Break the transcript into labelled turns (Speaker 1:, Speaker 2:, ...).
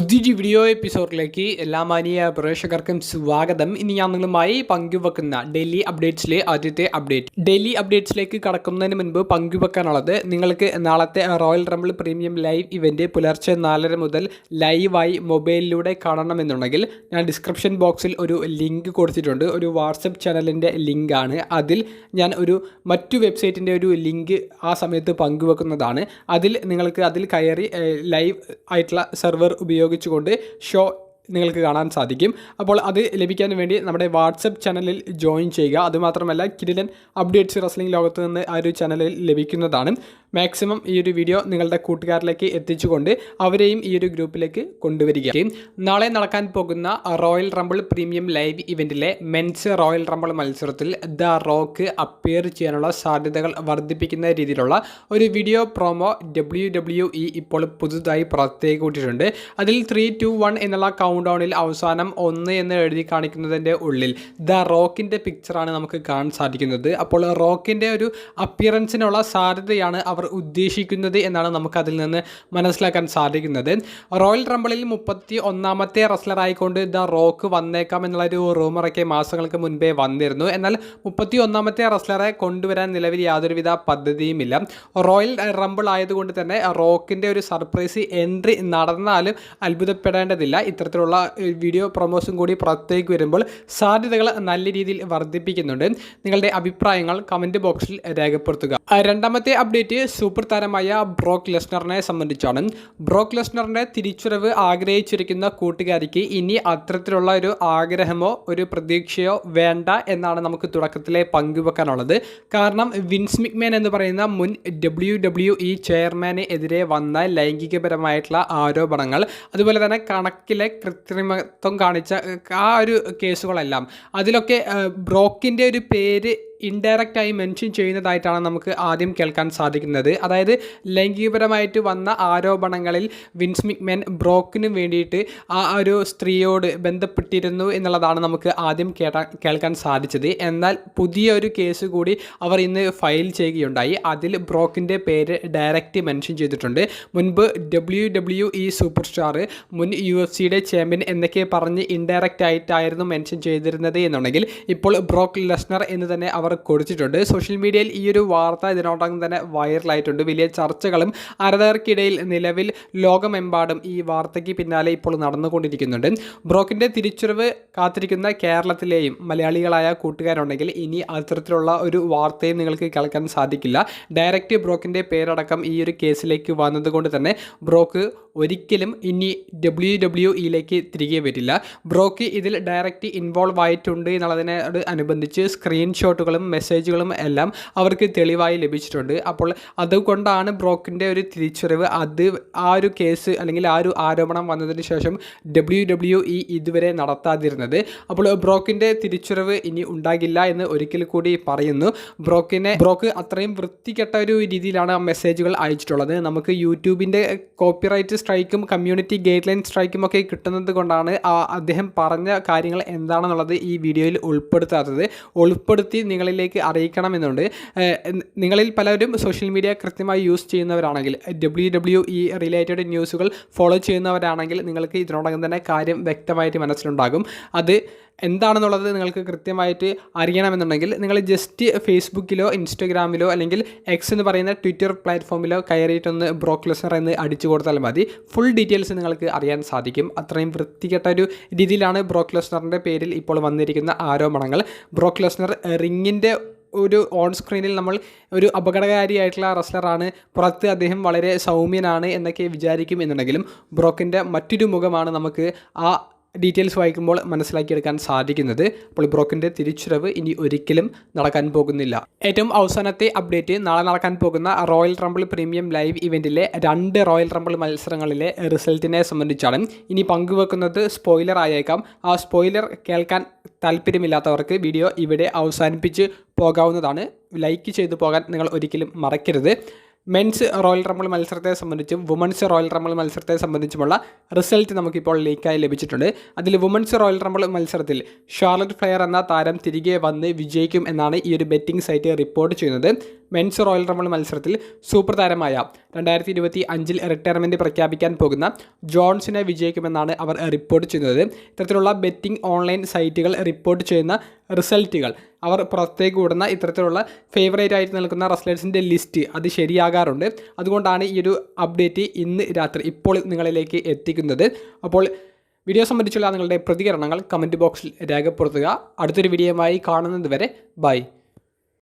Speaker 1: പുതിയൊരു വീഡിയോ എപ്പിസോഡിലേക്ക് എല്ലാ മാനിയ പ്രേക്ഷകർക്കും സ്വാഗതം. ഇനി ഞാൻ നിങ്ങളുമായി പങ്കുവെക്കുന്ന ഡെയിലി അപ്ഡേറ്റ്സിലെ ആദ്യത്തെ അപ്ഡേറ്റ്. ഡെയിലി അപ്ഡേറ്റ്സിലേക്ക് കടക്കുന്നതിന് മുൻപ് പങ്കുവെക്കാനുള്ളത് നിങ്ങൾക്ക് നാളത്തെ Royal Rumble premium live event പുലർച്ചെ നാലര മുതൽ ലൈവായി മൊബൈലിലൂടെ കാണണമെന്നുണ്ടെങ്കിൽ ഞാൻ ഡിസ്ക്രിപ്ഷൻ ബോക്സിൽ ഒരു ലിങ്ക് കൊടുത്തിട്ടുണ്ട്. ഒരു വാട്സപ്പ് ചാനലിന്റെ ലിങ്കാണ്. അതിൽ ഞാൻ ഒരു മറ്റു വെബ്സൈറ്റിന്റെ ഒരു ലിങ്ക് ആ സമയത്ത് പങ്കുവെക്കുന്നതാണ്. അതിൽ നിങ്ങൾക്ക് അതിൽ കയറി ലൈവ് ആയിട്ടുള്ള സെർവർ ഉപയോഗിച്ചുകൊണ്ട് ഷോ നിങ്ങൾക്ക് കാണാൻ സാധിക്കും. അപ്പോൾ അത് ലഭിക്കാൻ വേണ്ടി നമ്മുടെ വാട്സപ്പ് ചാനലിൽ ജോയിൻ ചെയ്യുക. അതുമാത്രമല്ല കിരിലൻ അപ്ഡേറ്റ്സ് റസ്ലിംഗ് ലോകത്ത് നിന്ന് ആ ഒരു ചാനലിൽ ലഭിക്കുന്നതാണ്. മാക്സിമം ഈ ഒരു വീഡിയോ നിങ്ങളുടെ കൂട്ടുകാരിലേക്ക് എത്തിച്ചുകൊണ്ട് അവരെയും ഈ ഒരു ഗ്രൂപ്പിലേക്ക് കൊണ്ടുവരിക. നാളെ നടക്കാൻ പോകുന്ന റോയൽ റംബിൾ പ്രീമിയം ലൈവ് ഇവന്റിലെ മെൻസ് റോയൽ റംബിൾ മത്സരത്തിൽ ദ റോക്ക് അപ്പിയർ ചെയ്യാനുള്ള സാധ്യതകൾ വർദ്ധിപ്പിക്കുന്ന രീതിയിലുള്ള ഒരു വീഡിയോ പ്രോമോ ഡബ്ല്യു ഇപ്പോൾ പുതുതായി പുറത്തേക്ക് വിട്ടിട്ടുണ്ട്. അതിൽ ത്രീ ടു വൺ എന്നുള്ള കൗണ്ട് ഡൗണിൽ അവസാനം ഒന്ന് എന്ന് എഴുതി കാണിക്കുന്നതിന്റെ ഉള്ളിൽ ദ റോക്കിന്റെ പിക്ചറാണ് നമുക്ക് കാണാൻ സാധിക്കുന്നത്. അപ്പോൾ റോക്കിന്റെ ഒരു അപ്പിയറൻസിനുള്ള സാധ്യതയാണ് അവർ ഉദ്ദേശിക്കുന്നത് എന്നാണ് നമുക്ക് അതിൽ നിന്ന് മനസ്സിലാക്കാൻ സാധിക്കുന്നത്. റോയൽ റംബിളിൽ മുപ്പത്തി ഒന്നാമത്തെ റെസ്ലറായിക്കൊണ്ട് ദ റോക്ക് വന്നേക്കാം എന്നുള്ളൊരു റൂമറൊക്കെ മാസങ്ങൾക്ക് മുൻപേ വന്നിരുന്നു. എന്നാൽ മുപ്പത്തി ഒന്നാമത്തെ റെസ്ലറെ കൊണ്ടുവരാൻ നിലവിൽ യാതൊരുവിധ പദ്ധതിയുമില്ല. റോയൽ റംബിൾ ആയതുകൊണ്ട് തന്നെ റോക്കിന്റെ ഒരു സർപ്രൈസ് എൻട്രി നടന്നാലും അത്ഭുതപ്പെടേണ്ടതില്ല. ഇത്തരത്തിലുള്ള വീഡിയോ പ്രൊമോസും കൂടി പുറത്തേക്ക് വരുമ്പോൾ സാധ്യതകൾ നല്ല രീതിയിൽ വർദ്ധിപ്പിക്കുന്നുണ്ട്. നിങ്ങളുടെ അഭിപ്രായങ്ങൾ കമന്റ് ബോക്സിൽ രേഖപ്പെടുത്തുക. രണ്ടാമത്തെ അപ്ഡേറ്റ് സൂപ്പർ താരമായ ബ്രോക്ക് ലെസ്നറിനെ സംബന്ധിച്ചാണ്. ബ്രോക്ക് ലെസ്നറിന്റെ തിരിച്ചുവരവ് ആഗ്രഹിച്ചിരിക്കുന്ന കൂട്ടുകാരിക്ക് ഇനി അത്തരത്തിലുള്ള ഒരു ആഗ്രഹമോ ഒരു പ്രതീക്ഷയോ വേണ്ട എന്നാണ് നമുക്ക് തുടക്കത്തിലെ പങ്കുവെക്കാനുള്ളത്. കാരണം വിൻസ് മിക്മേൻ എന്ന് പറയുന്ന മുൻ ഡബ്ല്യു ഡബ്ല്യു ഇ ചെയർമാന് എതിരെ വന്ന ലൈംഗികപരമായിട്ടുള്ള ആരോപണങ്ങൾ അതുപോലെ തന്നെ കണക്കിലെ കൃത്രിമത്വം കാണിച്ച ആ ഒരു കേസുകളെല്ലാം. അതിലൊക്കെ ബ്രോക്കിന്റെ ഒരു പേര് ഇൻഡയറക്റ്റ് ആയി മെൻഷൻ ചെയ്യുന്നതായിട്ടാണ് നമുക്ക് ആദ്യം കേൾക്കാൻ സാധിക്കുന്നത്. അതായത് ലൈംഗികപരമായിട്ട് വന്ന ആരോപണങ്ങളിൽ വിൻസ് മിക്മെൻ ബ്രോക്കിന് വേണ്ടിയിട്ട് ആ ഒരു സ്ത്രീയോട് ബന്ധപ്പെട്ടിരുന്നു എന്നുള്ളതാണ് നമുക്ക് ആദ്യം കേട്ടാ കേൾക്കാൻ സാധിച്ചത്. എന്നാൽ പുതിയ ഒരു കേസ് കൂടി അവർ ഇന്ന് ഫയൽ ചെയ്യുകയുണ്ടായി. അതിൽ ബ്രോക്കിന്റെ പേര് ഡയറക്റ്റ് മെൻഷൻ ചെയ്തിട്ടുണ്ട്. മുൻപ് W W E superstar മുൻ യു എഫ് സിയുടെ ചാമ്പ്യൻ എന്നൊക്കെ പറഞ്ഞ് ഇൻഡയറക്റ്റ് ആയിട്ടായിരുന്നു മെൻഷൻ ചെയ്തിരുന്നത് എന്നുണ്ടെങ്കിൽ ഇപ്പോൾ ബ്രോക്ക് ലെസ്നർ എന്ന് തന്നെ അവർ കൊടുത്തിട്ടുണ്ട്. സോഷ്യൽ മീഡിയയിൽ ഈ ഒരു വാർത്ത ഇതിനോടകം തന്നെ വൈറലായിട്ടുണ്ട്. വലിയ ചർച്ചകളും ആരാധകർക്കിടയിൽ നിലവിൽ ലോകമെമ്പാടും ഈ വാർത്തയ്ക്ക് പിന്നാലെ ഇപ്പോൾ നടന്നുകൊണ്ടിരിക്കുന്നുണ്ട്. ബ്രോക്കിന്റെ തിരിച്ചുറിവ് കാത്തിരിക്കുന്ന കേരളത്തിലെയും മലയാളികളായ കൂട്ടുകാരുണ്ടെങ്കിൽ ഇനി അത്തരത്തിലുള്ള ഒരു വാർത്തയും നിങ്ങൾക്ക് കേൾക്കാൻ സാധിക്കില്ല. ഡയറക്റ്റ് ബ്രോക്കിന്റെ പേരടക്കം ഈ ഒരു കേസിലേക്ക് വന്നതുകൊണ്ട് തന്നെ ബ്രോക്ക് ഒരിക്കലും ഇനി ഡബ്ല്യു ഡബ്ല്യു ഇയിലേക്ക് തിരികെ വരില്ല. ബ്രോക്ക് ഇതിൽ ഡയറക്റ്റ് ഇൻവോൾവ് ആയിട്ടുണ്ട് എന്നുള്ളതിനോട് അനുബന്ധിച്ച് സ്ക്രീൻഷോട്ടുകളും മെസ്സേജുകളും എല്ലാം അവർക്ക് തെളിവായി ലഭിച്ചിട്ടുണ്ട്. അപ്പോൾ അതുകൊണ്ടാണ് ബ്രോക്കിന്റെ ഒരു തിരിച്ചറിവ് അത് ആ ഒരു കേസ് അല്ലെങ്കിൽ ആ ഒരു ആരോപണം വന്നതിന് ശേഷം ഡബ്ല്യു ഡബ്ല്യു ഇ ഇതുവരെ നടത്താതിരുന്നത്. അപ്പോൾ ബ്രോക്കിന്റെ തിരിച്ചറിവ് ഇനി ഉണ്ടാകില്ല എന്ന് ഒരിക്കൽ കൂടി പറയുന്നു. ബ്രോക്കിനെ ബ്രോക്ക് അത്രയും വൃത്തികെട്ട ഒരു രീതിയിലാണ് ആ മെസ്സേജുകൾ അയച്ചിട്ടുള്ളത്. നമുക്ക് യൂട്യൂബിന്റെ കോപ്പിറൈറ്റ് സ്ട്രൈക്കും കമ്മ്യൂണിറ്റി ഗൈഡ് ലൈൻ സ്ട്രൈക്കും ഒക്കെ കിട്ടുന്നത് കൊണ്ടാണ് അദ്ദേഹം പറഞ്ഞ കാര്യങ്ങൾ എന്താണെന്നുള്ളത് ഈ വീഡിയോയിൽ ഉൾപ്പെടുത്താത്തത്. ഉൾപ്പെടുത്തി നിങ്ങളിലേക്ക് അറിയിക്കണമെന്നുണ്ട്. നിങ്ങളിൽ പലരും സോഷ്യൽ മീഡിയ കൃത്യമായി യൂസ് ചെയ്യുന്നവരാണെങ്കിൽ ഡബ്ല്യു ഡബ്ല്യു ഇ റിലേറ്റഡ് ന്യൂസുകൾ ഫോളോ ചെയ്യുന്നവരാണെങ്കിൽ നിങ്ങൾക്ക് ഇതിനോടകം തന്നെ കാര്യം വ്യക്തമായിട്ട് മനസ്സിലുണ്ടാകും. അത് എന്താണെന്നുള്ളത് നിങ്ങൾക്ക് കൃത്യമായിട്ട് അറിയണമെന്നുണ്ടെങ്കിൽ നിങ്ങൾ ജസ്റ്റ് ഫേസ്ബുക്കിലോ ഇൻസ്റ്റഗ്രാമിലോ അല്ലെങ്കിൽ എക്സ് എന്ന് പറയുന്ന ട്വിറ്റർ പ്ലാറ്റ്ഫോമിലോ കയറിയിട്ടൊന്ന് ബ്രോക്ക് ലെസർ എന്ന് അടിച്ചു കൊടുത്താൽ മതി. ഫുൾ ഡീറ്റെയിൽസ് നിങ്ങൾക്ക് അറിയാൻ സാധിക്കും. അത്രയും വൃത്തികെട്ട ഒരു രീതിയിലാണ് ബ്രോക്ക് ലെസ്നറിന്റെ പേരിൽ ഇപ്പോൾ വന്നിരിക്കുന്ന ആരോപണങ്ങൾ. ബ്രോക്ലെസ്നർ റിങ്ങിന്റെ ഒരു ഓൺ സ്ക്രീനിൽ നമ്മൾ ഒരു അപകടകാരിയായിട്ടുള്ള റസ്ലറാണ് പുറത്ത് അദ്ദേഹം വളരെ സൗമ്യനാണ് എന്നൊക്കെ വിചാരിക്കും എന്നുണ്ടെങ്കിലും ബ്രോക്കിന്റെ മറ്റൊരു മുഖമാണ് നമുക്ക് ആ ഡീറ്റെയിൽസ് വായിക്കുമ്പോൾ മനസ്സിലാക്കിയെടുക്കാൻ സാധിക്കുന്നത് അപ്പോൾ ബ്രോക്കിന്റെ തിരിച്ചുവരവ് ഇനി ഒരിക്കലും നടക്കാൻ പോകുന്നില്ല. ഏറ്റവും അവസാനത്തെ അപ്ഡേറ്റ് നാളെ നടക്കാൻ പോകുന്ന റോയൽ റംബിൾ പ്രീമിയം ലൈവ് ഇവന്റിലെ രണ്ട് റോയൽ റംബിൾ മത്സരങ്ങളിലെ റിസൾട്ടിനെ സംബന്ധിച്ചാണ്. ഇനി പങ്കുവെക്കുന്നത് സ്പോയിലർ ആയേക്കാം. ആ സ്പോയിലർ കേൾക്കാൻ താല്പര്യമില്ലാത്തവർക്ക് വീഡിയോ ഇവിടെ അവസാനിപ്പിച്ച് പോകാവുന്നതാണ്. ലൈക്ക് ചെയ്തു പോകാൻ നിങ്ങൾ ഒരിക്കലും മറക്കരുത്. മെൻസ് റോയൽ റംബിൾ മത്സരത്തെ സംബന്ധിച്ചും വുമൻസ് റോയൽ റംബിൾ മത്സരത്തെ സംബന്ധിച്ചുമുള്ള റിസൾട്ട് നമുക്കിപ്പോൾ ലീക്കായി ലഭിച്ചിട്ടുണ്ട്. അതിൽ വുമൻസ് റോയൽ റംബിൾ മത്സരത്തിൽ ഷാർലറ്റ് ഫ്ലെയർ എന്ന താരം തിരികെ വന്ന് വിജയിക്കും എന്നാണ് ഈ ഒരു ബെറ്റിംഗ് സൈറ്റ് റിപ്പോർട്ട് ചെയ്യുന്നത്. മെൻസ് റോയൽ റംബിൾ മത്സരത്തിൽ സൂപ്പർ താരമായ രണ്ടായിരത്തി ഇരുപത്തി അഞ്ചിൽ റിട്ടയർമെന്റ് പ്രഖ്യാപിക്കാൻ പോകുന്ന ജോൺസിനെ വിജയിക്കുമെന്നാണ് അവർ റിപ്പോർട്ട് ചെയ്യുന്നത്. ഇത്തരത്തിലുള്ള ബെറ്റിംഗ് ഓൺലൈൻ സൈറ്റുകൾ റിപ്പോർട്ട് ചെയ്യുന്ന റിസൾട്ടുകൾ അവർ പുറത്തേക്ക് വിടുന്ന ഇത്തരത്തിലുള്ള ഫേവറേറ്റ് ആയിട്ട് നിൽക്കുന്ന റസ്ലേഴ്സിന്റെ ലിസ്റ്റ് അത് ശരിയാകാറുണ്ട്. അതുകൊണ്ടാണ് ഈ ഒരു അപ്ഡേറ്റ് ഇന്ന് രാത്രി ഇപ്പോൾ നിങ്ങളിലേക്ക് എത്തിക്കുന്നത്. അപ്പോൾ വീഡിയോ സംബന്ധിച്ചുള്ള നിങ്ങളുടെ പ്രതികരണങ്ങൾ കമന്റ് ബോക്സിൽ രേഖപ്പെടുത്തുക. അടുത്തൊരു വീഡിയോയുമായി കാണുന്നത് വരെ ബൈ